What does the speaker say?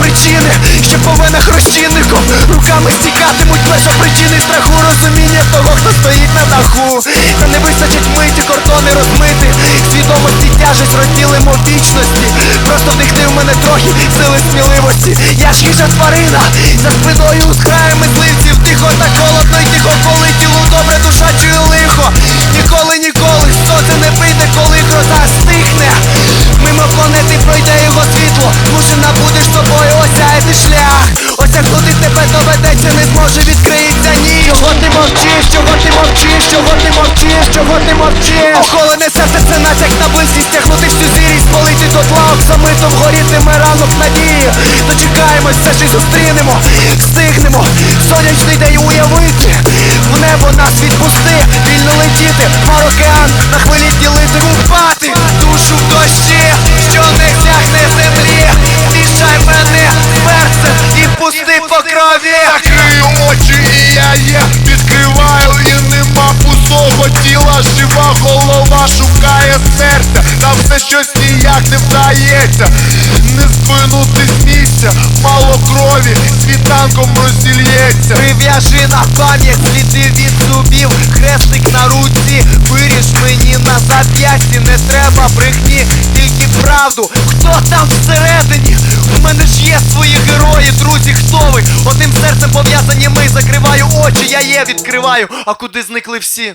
Причини, що по венах розчинником руками стікатимуть без причини страху того, хто стоїть на даху. Та не вистачить миті, кордони розмити. Свідомості тяжесть розділимо вічності Просто вдихни в мене трохи сили сміливості. Я ж хижа тварина, за спиною з краю мисливців Тихо та холодно й тихо, коли тілу добре душа чує мовчиш, чого ти мовчиш, чого ти мовчиш, чого ти мовчиш? Охолене серце це натяк на близькість Тягнути всю зірість, спалити до тла Оксамитом горітиме ранок надії. Дочекаємось, все ж і зустрінемо Встигнемо, сонячний день уявити В небо нас відпусти, вільно летіти Мар океан, на хвилі ділити Купати душу в дощі, що не сягне землі. Змішай мене серцем і пусти по крові. Закрию очі і я є, все щось ніяк не вдається, не здвинути з місця, мало крові, світанком розільється. Прив'яжи на пам'ять сліди від зубів, хрестик на руці, виріж мені на зап'ясті, не треба брехні, тільки правду. Хто там всередині? У мене ж є свої герої, друзі, хто ви? Одним серцем пов'язані ми, закриваю очі, я є, відкриваю, а куди зникли всі?